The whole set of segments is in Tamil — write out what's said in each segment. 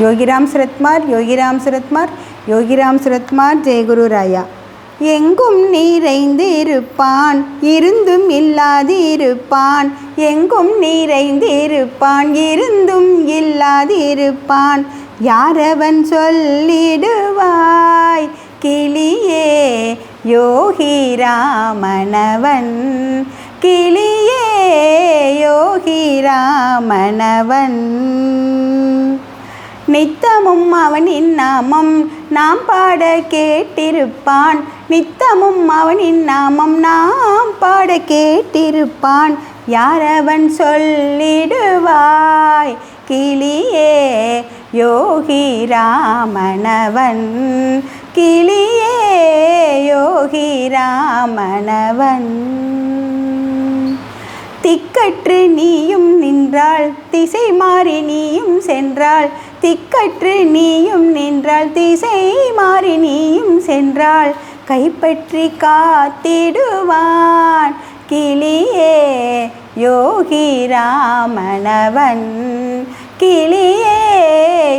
யோகிராம் சுரத்மார் யோகிராம் சுரத்மார் யோகிராம் சுரத்மார் ஜெயகுரு ராயா. எங்கும் நிறைந்திருப்பான் இருந்தும் இல்லாதிருப்பான். எங்கும் நிறைந்திருப்பான் இருந்தும் இல்லாதிருப்பான். யாரவன் சொல்லிடுவாய் கிளியே யோகி ராமனவன். கிளியே யோகி ராமனவன். நித்தமும் அவனின் நாமம் நாம் பாட கேட்டிருப்பான். நித்தமும் அவனின் நாமம் நாம் பாட கேட்டிருப்பான். யாரவன் சொல்லிடுவாய்? கிளியே யோகி ராமணவன் கிளியே யோகி ராமணவன் திக்கற்று நீயும் நின்றாள் திசை மாறி நீயும் சென்றாள் திக்கற்று நீயும் நின்றாள் திசை மாறி நீயும் சென்றாள் கைப்பற்றி காத்திடுவான் கிளியே யோகி ராமணவன் கிளியே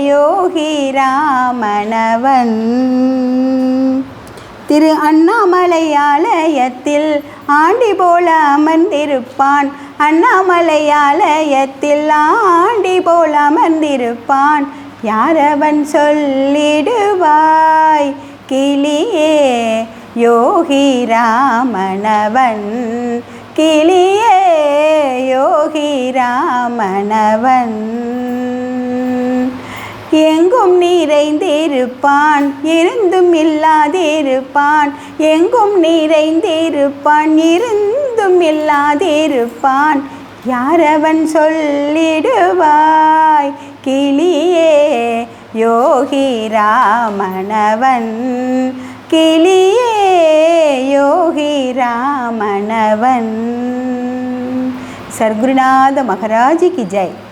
யோகி ராமணவன் திரு அண்ணாமலையாலயத்தில் ஆண்டி போல அமர்ந்திருப்பான். அண்ணாமலையாலயத்தில் ஆண்டி போல அமர்ந்திருப்பான். யாரவன் சொல்லிடுவாய்? கிளியே யோகி ராமணவன் கிளியே யோகி ராமணவன் எங்கும் நிறைந்திருப்பான் இருந்தும் இல்லாதிருப்பான். எங்கும் நிறைந்திருப்பான் இருந்தும் இல்லாதிருப்பான். யாரவன் சொல்லிடுவாய்? கிளியே யோகி ராமணவன் கிளியே யோகி ராமணவன் சர்க்குருநாத மகராஜி கி ஜெய்.